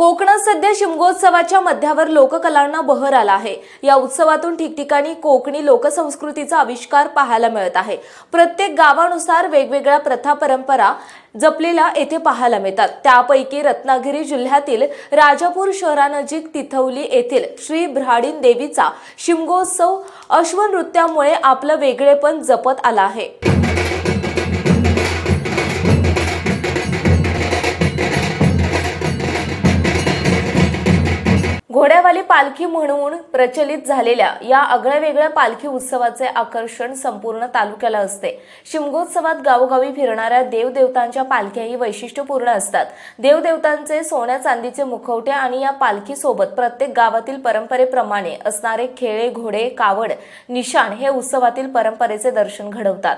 कोकणात सध्या शिमगोत्सवाच्या मध्यावर लोककलांना बहर आला आहे. या उत्सवातून ठिकठिकाणी कोकणी लोकसंस्कृतीचा आविष्कार पाहायला मिळत आहे. प्रत्येक गावानुसार वेगवेगळ्या प्रथा परंपरा जपलेल्या येथे पाहायला मिळतात. त्यापैकी रत्नागिरी जिल्ह्यातील राजापूर शहरानजीक तिथवली येथील श्री भ्राडीन देवीचा शिमगोत्सव अश्वनृत्यामुळे आपलं वेगळेपण जपत आला आहे. पालखी म्हणून प्रचलित झालेल्या या आगळ्यावेगळ्या पालखी उत्सवाचे आकर्षण संपूर्ण तालुक्याला असते. शिमगोत्सवात गावोगावी फिरणाऱ्या देवदेवतांच्या पालख्याही वैशिष्ट्यपूर्ण असतात. देवदेवतांचे सोन्या चांदीचे मुखवटे आणि या पालखीसोबत प्रत्येक गावातील परंपरेप्रमाणे असणारे खेळे घोडे कावड निशाण हे उत्सवातील परंपरेचे दर्शन घडवतात.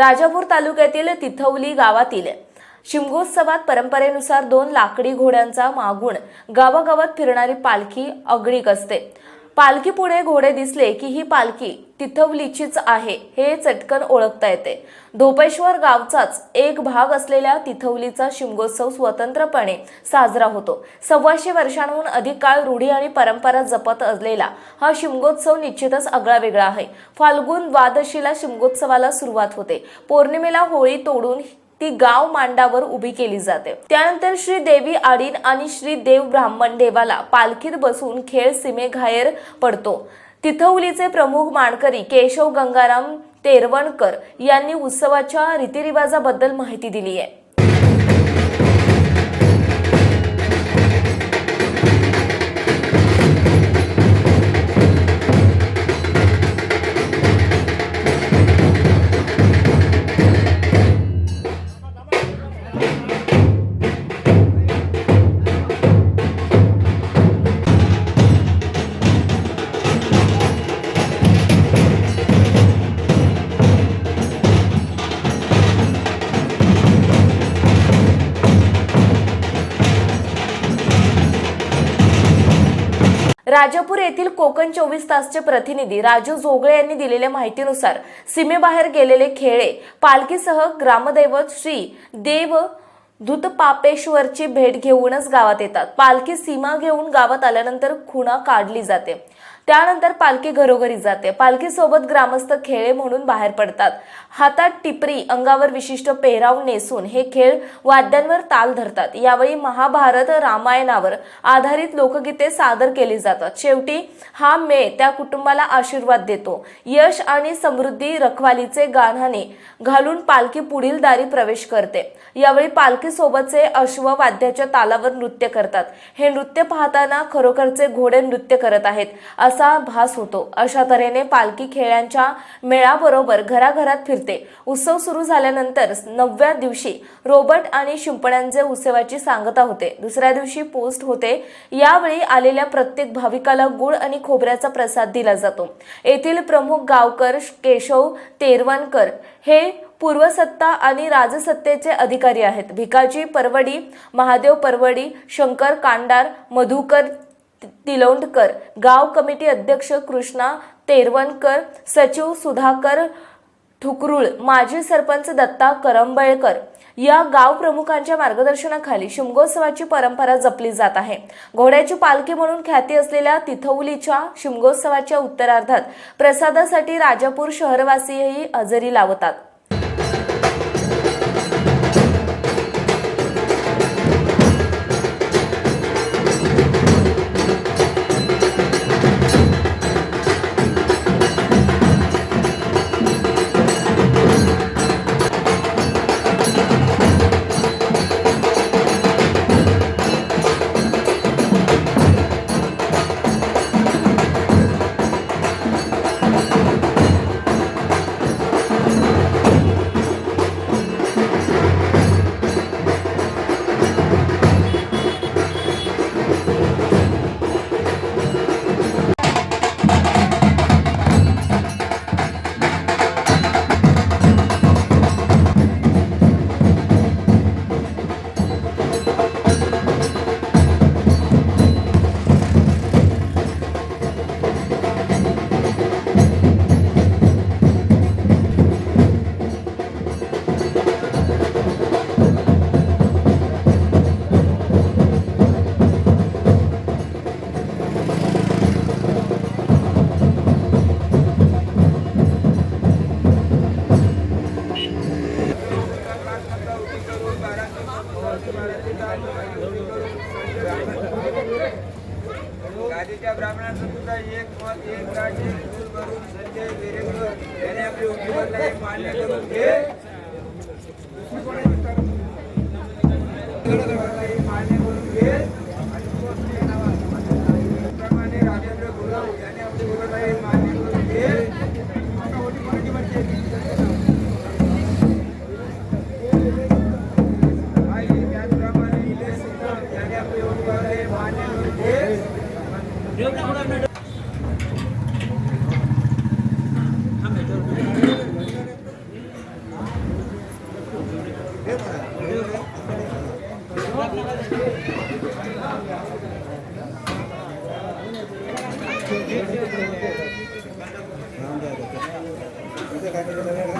राजापूर तालुक्यातील तिथवली गावातील शिमगोत्सवात परंपरेनुसार दोन लाकडी घोड्यांचा मागून गावागावात फिरणारी पालखी अगडीक असते पालखी पुढे घोडे दिसले की ही पालखी तिथवलीचीच आहे हे चटकन ओळखता येते. धोपेश्वर गावचाच एक भाग असलेल्या तिथवलीचा शिमगोत्सव स्वतंत्रपणे साजरा होतो. सव्वाशे वर्षांहून अधिक काळ रूढी आणि परंपरा जपत असलेला हा शिमगोत्सव निश्चितच आगळा वेगळा आहे. फाल्गुन द्वादशीला शिमगोत्सवाला सुरुवात होते. पौर्णिमेला होळी तोडून ती गाव मांडावर उभी केली जाते. त्यानंतर श्री देवी आडीन आणि श्री देव ब्राह्मण देवाला पालखीत बसून खेळ सीमेघायर पडतो. तिथवलीचे प्रमुख मानकरी केशव गंगाराम तेरवणकर यांनी उत्सवाच्या रीतिरिवाजाबद्दल माहिती दिली आहे राजापूर येथील कोकण चोवीस तासचे प्रतिनिधी राजू जोगळे यांनी दिलेल्या माहितीनुसार सीमेबाहेर गेलेले खेळे पालखीसह ग्रामदैवत श्री देव धुतपापेश्वरची भेट घेऊनच गावात येतात. पालखी सीमा घेऊन गावात आल्यानंतर खुणा काढली जाते. त्यानंतर पालखी घरोघरी जाते. पालखीसोबत ग्रामस्थ खेळे म्हणून बाहेर पडतात. हातात टिपरी अंगावर विशिष्ट पेहराव नेसून हे खेळ वाद्यांवर ताल धरतात. यावेळी महाभारत रामायणावर आधारित लोकगीते सादर केली जातात. शेवटी हा मेळ त्या कुटुंबाला आशीर्वाद देतो. यश आणि समृद्धी रखवालीचे गाण्याने घालून पालखी पुढील दारी प्रवेश करते. यावेळी पालखी सोबतचे अश्व वाद्याच्या तालावर नृत्य करतात. हे नृत्य पाहताना खरोखरचे घोडे नृत्य करत आहेत. असा भास होतो. अशा तऱ्हेने पालखी खेळ्यांच्या मेळाबरोबर घराघरात फिरते. उत्सव सुरू झाल्यानंतर नवव्या दिवशी रोबट आणि शिंपण्यांचे उत्सवाची सांगता होते. दुसऱ्या दिवशी पोस्ट होते. यावेळी आलेल्या प्रत्येक भाविकाला गुळ आणि खोबऱ्याचा प्रसाद दिला जातो. येथील प्रमुख गावकर केशव तेरवणकर हे पूर्वसत्ता आणि राजसत्तेचे अधिकारी आहेत. भिकाजी परवडी महादेव परवडी शंकर कांडार मधुकर तिलोंडकर गाव कमिटी अध्यक्ष कृष्णा तेरवणकर सचिव सुधाकर ठुकरुळ माजी सरपंच दत्ता करंबळकर. या गाव प्रमुखांच्या मार्गदर्शनाखाली शिमगोत्सवाची परंपरा जपली जात आहे. घोड्याची पालखी म्हणून ख्याती असलेल्या तिथौलीच्या शिमगोत्सवाच्या उत्तरार्धात प्रसादासाठी राजापूर शहरवासीयही हजेरी लावतात. गादीच्या ब्राह्मणाचं सुद्धा एक मत एक काठी दूर करून संजय वेरेकर यांनी आपली उमेदवारी मान्य करून घे. मान्य करून घे. la